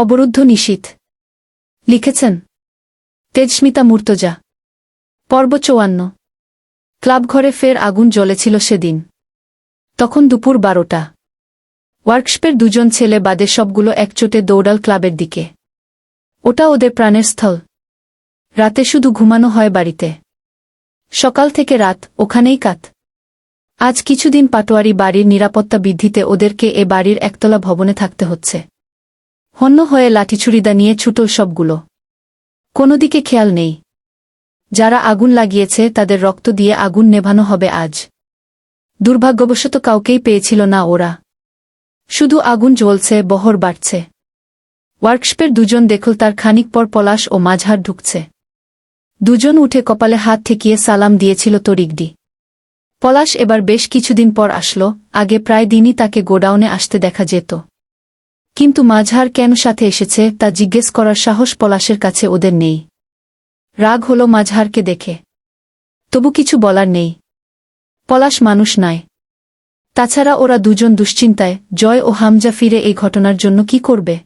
অবরুদ্ধ নিশীথ লিখেছেন, তেজস্মিতা মূর্তজা, পর্ব চৌয়ান্ন। ক্লাবঘরে ফের আগুন জ্বলেছিল সেদিন। তখন দুপুর বারোটা। ওয়ার্কশপের দুজন ছেলে বাদে সবগুলো একচোটে দৌড়াল ক্লাবের দিকে। ওটা ওদের প্রাণের স্থল। রাতে শুধু ঘুমানো হয় বাড়িতে। সকাল থেকে রাত ওখানেই কাত। আজ কিছুদিন পাটোয়ারি বাড়ির নিরাপত্তা বৃদ্ধিতে ওদেরকে এ বাড়ির একতলা ভবনে থাকতে হচ্ছে। হন্য হয়ে লাঠিছুরিদা নিয়ে ছুটল সবগুলো। কোনো দিকে খেয়াল নেই। যারা আগুন লাগিয়েছে, তাদের রক্ত দিয়ে আগুন নেভানো হবে আজ। দুর্ভাগ্যবশত কাউকেই পেয়েছিল না ওরা। শুধু আগুন জ্বলছে, বহর বাড়ছে। ওয়ার্কশপের দুজন দেখল তার খানিক পর পলাশ ও মাঝহার ঢুকছে। দুজন উঠে কপালে হাত ঠেকিয়ে সালাম দিয়েছিল তরিকডি পলাশ এবার বেশ কিছুদিন পর আসলো, আগে প্রায় দিনই তাকে গোডাউনে আসতে দেখা যেত। কিন্তু মাঝহার কেন সাথে এসেছে তা জিজ্ঞেস করার সাহস পলাশের কাছে ওদের নেই। রাগ হল মাঝহারকে দেখে। তবু কিছু বলার নেই। পলাশ মানুষ নয় তাছাড়া ওরা দুজন দুশ্চিন্তায়, জয় ও হামজা ফিরে এই ঘটনার জন্য কি করবে?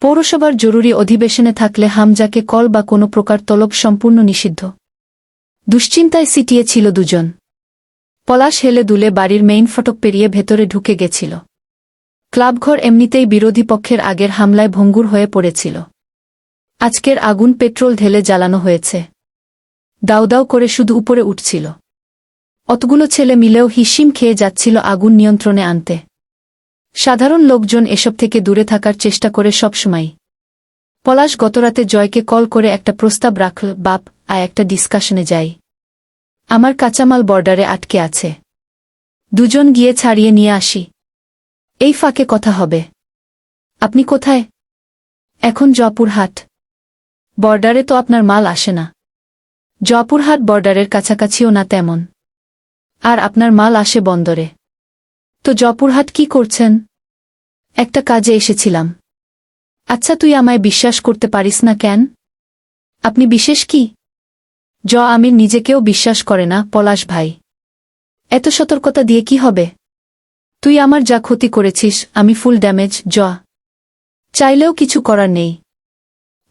পৌরসভার জরুরি অধিবেশনে থাকলে হামজাকে কল বা কোনো প্রকার তলব সম্পূর্ণ নিষিদ্ধ। দুশ্চিন্তায় সিটিয়ে ছিল দুজন। পলাশ হেলে দুলে বাড়ির মেইন ফটক পেরিয়ে ভেতরে ঢুকে গেছিল। ক্লাবঘর এমনিতেই বিরোধী পক্ষের আগের হামলায় ভঙ্গুর হয়ে পড়েছিল। আজকের আগুন পেট্রোল ঢেলে জ্বালানো হয়েছে। দাউ দাউ করে শুধু উপরে উঠছিল। অতগুলো ছেলে মিলেও হিসিম খেয়ে যাচ্ছিল আগুন নিয়ন্ত্রণে আনতে। সাধারণ লোকজন এসব থেকে দূরে থাকার চেষ্টা করে সবসময় পলাশ গতরাতে জয়কে কল করে একটা প্রস্তাব রাখল, বাপ, আয় একটা ডিসকাশনে যাই। আমার কাঁচামাল বর্ডারে আটকে আছে। দুজন গিয়ে ছাড়িয়ে নিয়ে আসি। এই ফাঁকে কথা হবে। আপনি কোথায়? এখন জয়পুরহাট। বর্ডারে তো আপনার মাল আসে না। জয়পুরহাট বর্ডারের কাছাকাছিও না তেমন। আর আপনার মাল আসে বন্দরে। তো জয়পুরহাট কি করছেন? একটা কাজে এসেছিলাম। আচ্ছা তুই আমায় বিশ্বাস করতে পারিস না কেন? আপনি বিশেষ কি? জ আমির নিজেকেও বিশ্বাস করে না, পলাশ ভাই। এত সতর্কতা দিয়ে কি হবে? তুই আমার যা ক্ষতি করেছিস, আমি ফুল ড্যামেজ, জ। চাইলেও কিছু করার নেই।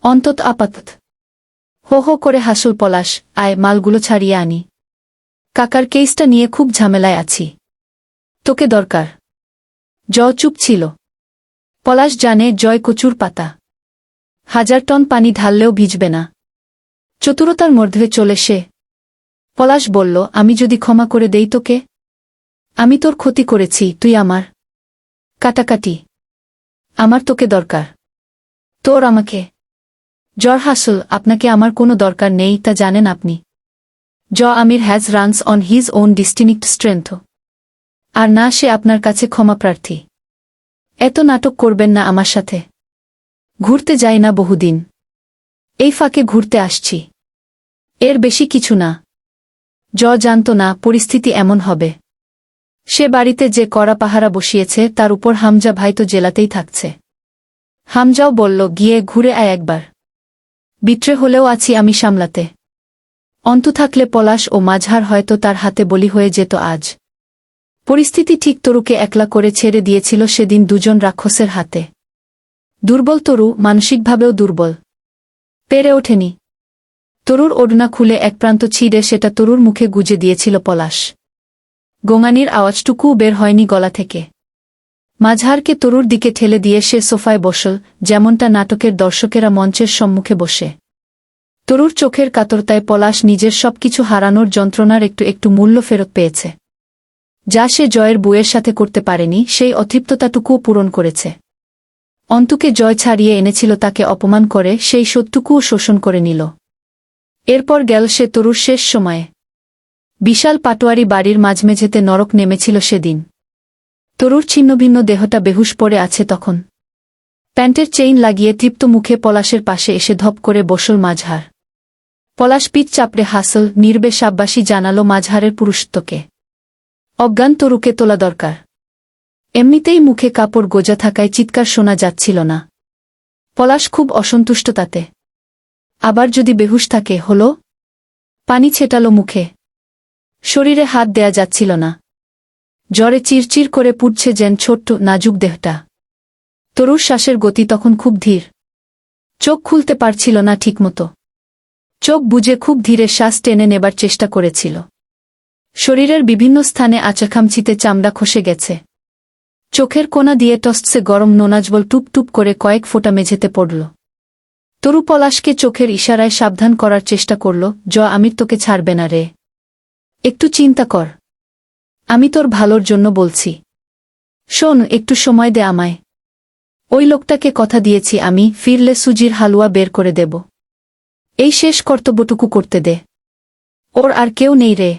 অন্তত আপাতত। হো হো করে হাসুল পলাশ, আয়, মালগুলো ছাড়িয়ে আনি। কাকার কেসটা নিয়ে খুব ঝামেলায় আছি। তোকে দরকার। জ চুপ ছিল। পলাশ জানে, জয় কচুর পাতা। হাজার টন পানি ঢাললেও ভিজবে না। চতুরতার মধ্যে চলে সে। পলাশ বলল, আমি যদি ক্ষমা করে দেই তোকে? আমি তোর ক্ষতি করেছি, তুই আমার। কাটাকাটি। আমার তোকে দরকার। তোর আমাকে। জর হাসল, আপনাকে আমার কোনো দরকার নেই, তা জানেন আপনি। The Aamir has runs on his own distinct strength. আর না, সে আপনার কাছে ক্ষমাপ্রার্থী এত নাটক করবেন না আমার সাথে। ঘুরতে যাই না বহুদিন। এই ফাঁকে ঘুরতে আসছি। এর বেশি কিছু না। জ জানত না, পরিস্থিতি এমন হবে। সে বাড়িতে যে কড়া পাহারা বসিয়েছে, তার উপর হামজা ভাই তো জেলাতেই থাকছে। হামজাও বলল, গিয়ে ঘুরে আয় একবার। বিট্রে হলেও আছি আমি সামলাতে। অন্তু থাকলে পলাশ ও মাঝহার হয়তো তার হাতে বলি হয়ে যেত আজ। পরিস্থিতি ঠিক তরুকে একলা করে ছেড়ে দিয়েছিল সেদিন দুজন রাক্ষসের হাতে। দুর্বল তরু মানসিকভাবেও দুর্বল। পেরে ওঠেনি। তরুর ওড়না খুলে এক প্রান্ত ছিঁড়ে সেটা তরুর মুখে গুজে দিয়েছিল পলাশ। গোঙানির আওয়াজটুকুও বের হয়নি গলা থেকে। মাঝহারকে তরুর দিকে ঠেলে দিয়ে সে সোফায় বসল, যেমনটা নাটকের দর্শকেরা মঞ্চের সম্মুখে বসে। তরুর চোখের কাতরতায় পলাশ নিজের সবকিছু হারানোর যন্ত্রণার একটু একটু মূল্য ফেরত পেয়েছে। যা সে জয়ের বউয়ের সাথে করতে পারেনি, সেই অতৃপ্ততাটুকুও পূরণ করেছে। অন্তুকে জয় ছাড়িয়ে এনেছিল তাকে অপমান করে, সেই সত্যটুকুও শোষণ করে নিল। এরপর গেল সে তরুর শেষ সময়ে। বিশাল পাটোয়ারি বাড়ির মাঝমেঝেতে নরক নেমেছিল সেদিন। তরুর ছিন্নভিন্ন দেহটা বেহুশ পড়ে আছে তখন। প্যান্টের চেইন লাগিয়ে তৃপ্ত মুখে পলাশের পাশে এসে ধপ করে বসল মাঝহার। পলাশ পিঠ চাপড়ে হাসল, নির্বে সাব্বাসী জানালো মাঝহারের পুরুষত্বকে। অজ্ঞান তরুকে তোলা দরকার। এমনিতেই মুখে কাপড় গোজা থাকায় চিৎকার শোনা যাচ্ছিল না। পলাশ খুব অসন্তুষ্ট তাতে। আবার যদি বেহুশ থাকে, হল? পানি ছেটালো মুখে। শরীরে হাত দেয়া যাচ্ছিল না। জ্বরে চিরচির করে পুড়ছে যেন ছোট্ট, নাজুক দেহটা। তরুর শ্বাসের গতি তখন খুব ধীর। চোখ খুলতে পারছিল না ঠিকমতো। চোখ বুজে খুব ধীরে শ্বাস টেনে নেবার চেষ্টা করেছিল। শরীরের বিভিন্ন স্থানে আচাখামচিতে চামড়া খসে গেছে। চোখের কোনা দিয়ে টস্টসে গরম নোনাজবল টুপ টুপ করে কয়েক ফোঁটা মেঝেতে পড়ল। তরু পলাশকে চোখের ইশারায় সাবধান করার চেষ্টা করল, জ আমির তোকে ছাড়বে না রে। একটু চিন্তা কর। আমি তোর ভালোর জন্য বলছি। শোন, একটু সময় দে আমায়। ওই লোকটাকে কথা দিয়েছি আমি, ফিরলে সুজির হালুয়া বের করে দেব। এই শেষ কর্তব্যটুকু করতে দে। ওর আর কেউ নেই রে।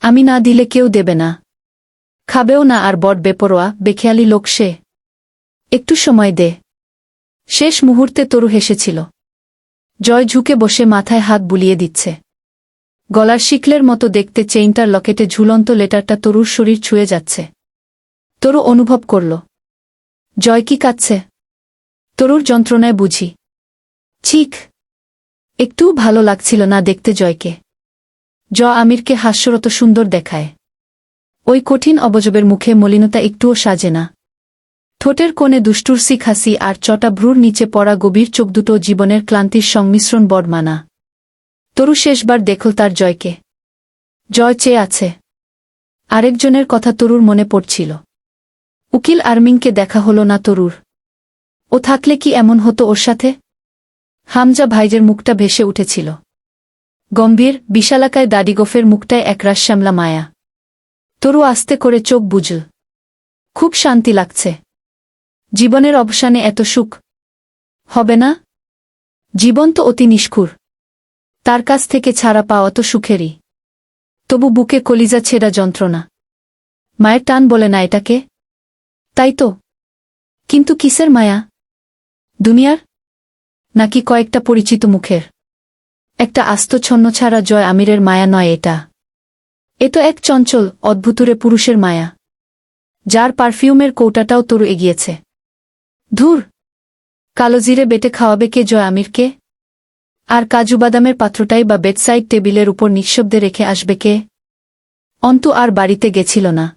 আমি না দিলে কেউ দেবে না। খাবেও না আর বট বেপরোয়া, বেখেয়ালি লোক সে। একটু সময় দে। শেষ মুহূর্তে তরু হেসেছিল। জয় ঝুঁকে বসে মাথায় হাত বুলিয়ে দিচ্ছে। গলার শিকলের মতো দেখতে চেইনটার লকেটে ঝুলন্ত লেটারটা তরুর শরীর ছুঁয়ে যাচ্ছে। তরু অনুভব করল। জয় কি কাচ্ছে তরুর যন্ত্রণায় বুঝি। ঠিক। একটুও ভালো লাগছিল না দেখতে জয়কে। জ আমিরকে হাস্যরত সুন্দর দেখায়। ওই কঠিন অবজবের মুখে মলিনতা একটুও সাজে না। ঠোঁটের কোণে দুষ্টুর হাসি আর চটা ভ্রুর নিচে পড়া গভীর চোখ দুটো জীবনের ক্লান্তির সংমিশ্রণ বড়মানা তরু শেষবার দেখল তার জয়কে। জয় চেয়ে আছে। আরেকজনের কথা তরুর মনে পড়ছিল। উকিল আর্মিংকে দেখা হলো না তরুর। ও থাকলে কি এমন হতো ওর সাথে? হামজা ভাইজের মুখটা ভেসে উঠেছিল। গম্ভীর, বিশালাকায় দাড়িগোফের মুখটায় একরাশ শ্যামলা মায়া। তরু আস্তে করে চোখ বুঝল খুব শান্তি লাগছে। জীবনের অবসানে এত সুখ। হবে না? জীবন তো অতি নিষ্ঠুর। তার কাছ থেকে ছাড়া পাওয়া তো সুখেরই। তবু বুকে কলিজা ছেঁড়া যন্ত্রণা। মায়ের টান বলে না এটাকে? তাই তো। কিন্তু কিসের মায়া? দুনিয়ার? নাকি কয়েকটা পরিচিত মুখের? একটা আস্তছন্ন ছাড়া জয় আমিরের মায়া নয় এটা। এ তো এক চঞ্চল, অদ্ভুতুরে পুরুষের মায়া। যার পারফিউমের কৌটাটাও তরু এগিয়েছে। ধুর! কালো জিরে বেটে খাওয়াবে কে জয় আমিরকে? আর কাজু বাদামের পাত্রটাই বা বেডসাইড টেবিলের উপর নিঃশব্দে রেখে আসবে কে? অন্তু আর বাড়িতে গেছিল না।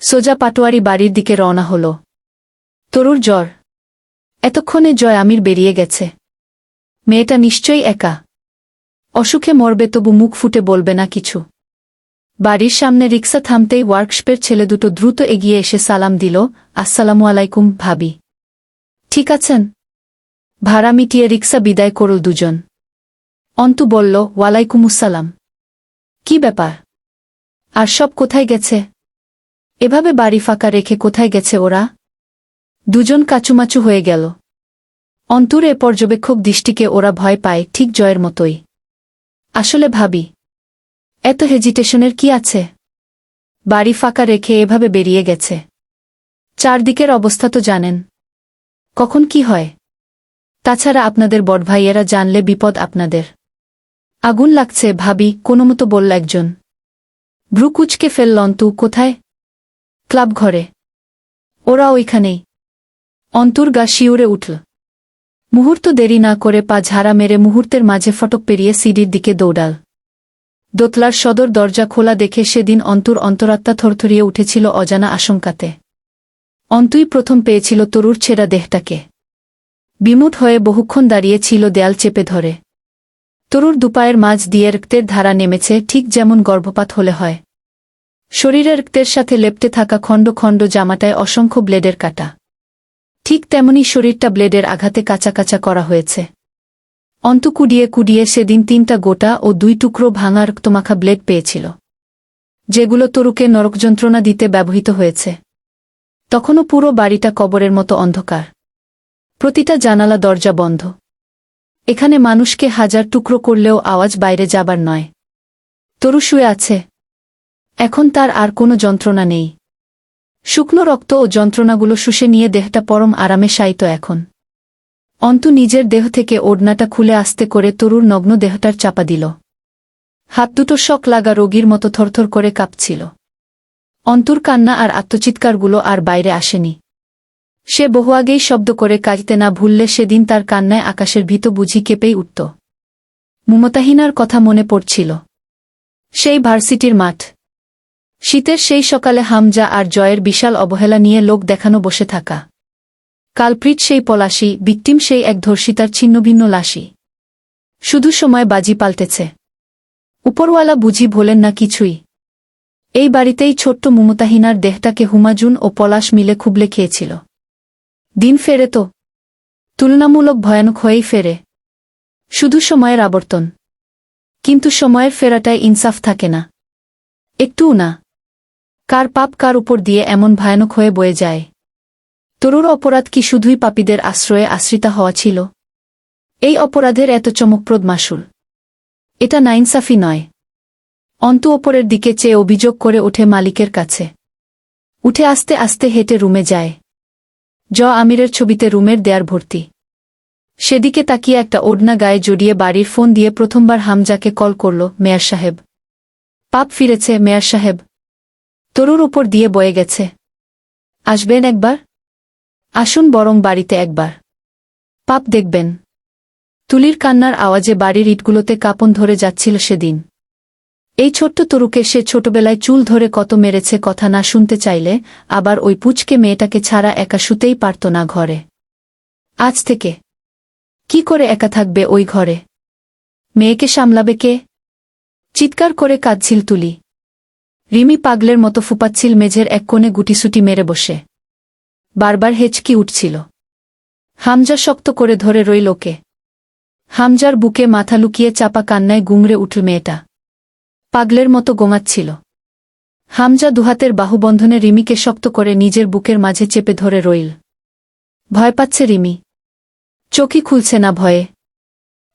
সোজা পাটোয়ারি বাড়ির দিকে রওনা হল। তরুর জ্বর। এতক্ষণে জয় আমির বেরিয়ে গেছে। মেয়েটা নিশ্চয়ই একা। অসুখে মরবে তবু মুখ ফুটে বলবে না কিছু। বাড়ির সামনে রিক্সা থামতেই ওয়ার্কশপের ছেলে দুটো দ্রুত এগিয়ে এসে সালাম দিল, আসসালামু আলাইকুম, ভাবি। ঠিক আছেন? ভাড়া মিটিয়ে রিক্সা বিদায় করল দুজন। অন্তু বলল ওয়ালাইকুমুসালাম কি ব্যাপার? আর সব কোথায় গেছে? এভাবে বাড়ি ফাঁকা রেখে কোথায় গেছে ওরা? দুজন কাচুমাচু হয়ে গেল। অন্তুর এ পর্যবেক্ষক দৃষ্টিকে ওরা ভয় পায়, ঠিক জয়ের মতোই। আসলে ভাবি, এত হেজিটেশনের কি আছে? বাড়ি ফাঁকা রেখে এভাবে বেরিয়ে গেছে। চারদিকের অবস্থা তো জানেন। কখন কি হয়? তাছাড়া আপনাদের বড়ভাইয়েরা জানলে বিপদ আপনাদের। আগুন লাগছে, ভাবি কোনোমতো বলল একজন। ভ্রুকুচকে ফেলল অন্তু, কোথায়? ক্লাব ঘরে। ওরা ওইখানেই। অন্তুর গা শিউরে উঠল। মুহূর্ত দেরি না করে পা ঝাড়া মেরে মুহূর্তের মাঝে ফটক পেরিয়ে সিডির দিকে দৌড়াল। দোতলার সদর দরজা খোলা দেখে সেদিন অন্তুর অন্তরাত্মা থরথরিয়ে উঠেছিল অজানা আশঙ্কাতে। অন্তুই প্রথম পেয়েছিল তরুর ছেঁড়া দেহটাকে। বিমুট হয়ে বহুক্ষণ দাঁড়িয়ে ছিল দেয়াল চেপে ধরে। তরুর দুপায়ের মাঝ দিয়ে রক্তের ধারা নেমেছে, ঠিক যেমন গর্ভপাত হলে হয়। শরীরের রক্তের সাথে লেপটে থাকা খণ্ড খণ্ড জামাটায় অসংখ্য ব্লেডের কাটা। ঠিক তেমনি শরীরটা ব্লেডের আঘাতে কাঁচা কাঁচা করা হয়েছে। অন্ত কুডিয়ে কুডিয়ে সেদিন তিনটা গোটা ও দুই টুকরো ভাঙা রক্তমাখা ব্লেড পেয়েছিল, যেগুলো তরুকে নরকযন্ত্রণা দিতে ব্যবহৃত হয়েছে। তখনও পুরো বাড়িটা কবরের মতো অন্ধকার। প্রতিটা জানালা দরজা বন্ধ। এখানে মানুষকে হাজার টুকরো করলেও আওয়াজ বাইরে যাবার নয়। তরু শুয়ে আছে। এখন তার আর কোনো যন্ত্রণা নেই। শুকনো রক্ত ও যন্ত্রণাগুলো শুষে নিয়ে দেহটা পরম আরামে শায়িত এখন। অন্তু নিজের দেহ থেকে ওড়নাটা খুলে আসতে করে তরুর নগ্ন দেহটার চাপা দিল। হাত দুটো শক লাগা রোগীর মতো থরথর করে কাঁপছিল। অন্তুর কান্না আর আত্মচিৎকারগুলো আর বাইরে আসেনি। সে বহু আগেই শব্দ করে কাজতে না ভুললে সেদিন তার কান্নায় আকাশের ভীত বুঝি কেঁপেই উঠত। মমতাহীনার কথা মনে পড়ছিল। সেই ভার্সিটির মাঠ। শীতের সেই সকালে হামজা আর জয়ের বিশাল অবহেলা নিয়ে লোক দেখানো বসে থাকা। কালপ্রিট সেই পলাশি, বিক্টিম সেই এক ধর্ষিতার ছিন্নভিন্ন লাশি শুধু সময় বাজি পাল্টেছে। উপরওয়ালা বুঝি ভোলেন না কিছুই। এই বাড়িতেই ছোট্ট মমতাহিনার দেহটাকে হুমাজুন ও পলাশ মিলে খুবলে খেয়েছিল। দিন ফেরে তো। তুলনামূলক ভয়ানক হয়েই ফেরে। শুধু সময়ের আবর্তন। কিন্তু সময়ের ফেরাটায় ইনসাফ থাকে না। একটুও না। কার পাপ কার উপর দিয়ে এমন ভয়ানক হয়ে বয়ে যায়। তরুর অপরাধ কি শুধুই পাপীদের আশ্রয়ে আশ্রিতা হওয়া ছিল? এই অপরাধের এত চমকপ্রদ মাসুল। এটা নাইনসাফি নয়। অন্তু ওপরের দিকে চেয়ে অভিযোগ করে ওঠে মালিকের কাছে। উঠে আস্তে আস্তে হেঁটে রুমে যায়। জ আমিরের ছবিতে রুমের দেয়ার ভর্তি। সেদিকে তাকিয়ে একটা ওড়না গায়ে জড়িয়ে বাড়ির ফোন দিয়ে প্রথমবার হামজাকে কল করল, মেয়র সাহেব। পাপ ফিরেছে, মেয়ার সাহেব। তরুর উপর দিয়ে বয়ে গেছে। আসবেন একবার? আসুন বরং বাড়িতে একবার। পাপ দেখবেন। তুলির কান্নার আওয়াজে বাড়ির ইটগুলোতে কাপন ধরে যাচ্ছিল সেদিন। এই ছোট্ট তরুকে সে ছোটবেলায় চুল ধরে কত মেরেছে কথা না শুনতে চাইলে, আবার ওই পুচকে মেয়েটাকে ছাড়া একা শুতেই পারত না ঘরে। আজ থেকে। কি করে একা থাকবে ওই ঘরে? মেয়েকে সামলাবে কে? চিৎকার করে কাঁদছিল তুলি। রিমি পাগলের মতো ফুপাচ্ছিল মেঝের এক কোণে গুটিসুটি মেরে বসে। বারবার হেঁচকি উঠছিল। হামজা শক্ত করে ধরে রইল ওকে। হামজার বুকে মাথা লুকিয়ে চাপা কান্নায় গুংড়ে উঠল মেয়েটা। পাগলের মতো গোঙাচ্ছিল হামজা দুহাতের বাহুবন্ধনে রিমিকে শক্ত করে নিজের বুকের মাঝে চেপে ধরে রইল। ভয় পাচ্ছে রিমি। চোখই খুলছে না ভয়ে।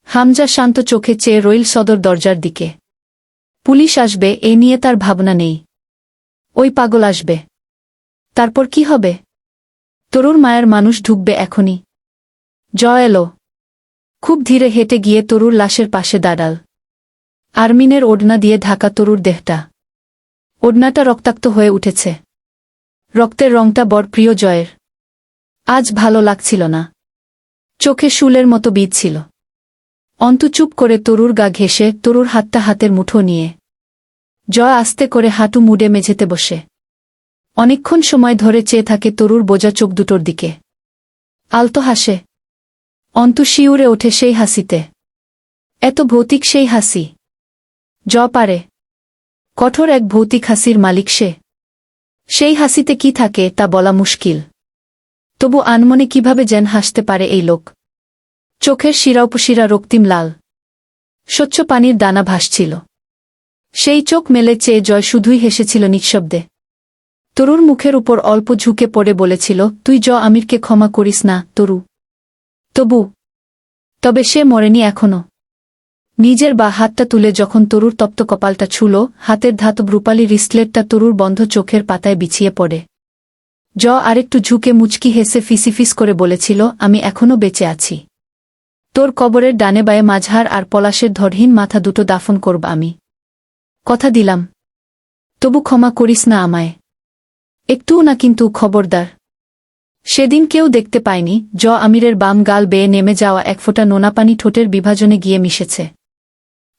হামজা শান্ত চোখে চেয়ে রইল সদর দরজার দিকে। পুলিশ আসবে, এ নিয়ে তার ভাবনা নেই। ওই পাগল আসবে। তারপর কি হবে? তরুর মায়ের মানুষ ঢুকবে এখনই। জ এলো। খুব ধীরে হেঁটে গিয়ে তরুর লাশের পাশে দাঁড়াল। আরমিনের ওড়না দিয়ে ঢাকা তরুর দেহটা। ওড়নাটা রক্তাক্ত হয়ে উঠেছে। রক্তের রংটা বড় প্রিয় জয়ের। আজ ভালো লাগছিল না। চোখে শুলের মতো বিঁধছিল অন্তু চুপ করে তরুর গা ঘেঁষে তরুর হাতটা হাতের মুঠো নিয়ে। জয় আস্তে করে হাঁটু মুডে মেঝেতে বসে। অনেকক্ষণ সময় ধরে চেয়ে থাকে তরুর বোঝা চোখ দুটোর দিকে। আলতো হাসে। অন্তু শিউরে ওঠে সেই হাসিতে। এত ভৌতিক সেই হাসি। জ পারে। কঠোর এক ভৌতিক হাসির মালিক সে। সেই হাসিতে কি থাকে তা বলা মুশকিল। তবু আনমনে কীভাবে যেন হাসতে পারে এই লোক। চোখের শিরা উপশিরা রক্তিম লাল। স্বচ্ছ পানির দানা ভাসছিল। সেই চোখ মেলে চেয়ে জয় শুধুই হেসেছিল নিঃশব্দে। তরুর মুখের উপর অল্প ঝুঁকে পড়ে বলেছিল, তুই জ আমিরকে ক্ষমা করিস না, তরু। তবু। তবে সে মরেনি এখনও। নিজের বা হাতটা তুলে যখন তরুর তপ্ত কপালটা ছুল, হাতের ধাতব রূপালী রিস্টলেটটা তরুর বন্ধ চোখের পাতায় বিছিয়ে পড়ে। জ আরেকটু ঝুঁকে মুচকি হেসে ফিসিফিস করে বলেছিল, আমি এখনও বেঁচে আছি। তোর কবরের ডানে বায়ে মাঝহার আর পলাশের ধরহীন মাথা দুটো দাফন করব আমি। কথা দিলাম। তবু ক্ষমা করিস না আমায়। একটুও না কিন্তু খবরদার। সেদিন কেউ দেখতে পায়নি, জ আমিরের বাম গাল বেয়ে নেমে যাওয়া এক ফোঁটা নোনাপানি ঠোঁটের বিভাজনে গিয়ে মিশেছে।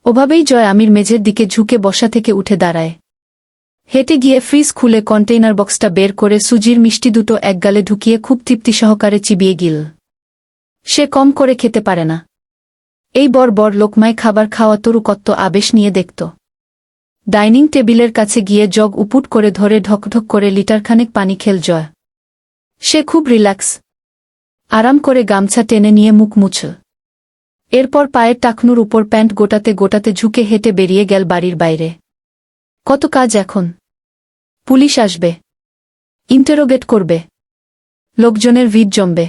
ওভাবেই জয় আমির মেঝের দিকে ঝুঁকে বসা থেকে উঠে দাঁড়ায়। হেঁটে গিয়ে ফ্রিজ খুলে কন্টেইনার বক্সটা বের করে সুজির মিষ্টি দুটো এক গালে ঢুকিয়ে খুব তৃপ্তি সহকারে চিবিয়ে গিল। সে কম করে খেতে পারে না। এই বর বর লোকমায় খাবার খাওয়া তরুকত্ব আবেশ নিয়ে দেখত। ডাইনিং টেবিলের কাছে গিয়ে জগ উপুট করে ধরে ঢকঢক করে লিটারখানেক পানি খেল জয়। সে খুব রিল্যাক্স। আরাম করে গামছা টেনে নিয়ে মুখ মুছল। এরপর পায়ের টাকনুর উপর প্যান্ট গোটাতে গোটাতে ঝুঁকে হেঁটে বেরিয়ে গেল বাড়ির বাইরে। কত কাজ এখন? পুলিশ আসবে। ইন্টারোগেট করবে। লোকজনের ভিড় জমবে।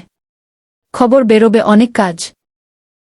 খবর বেরোবে অনেক কাজ।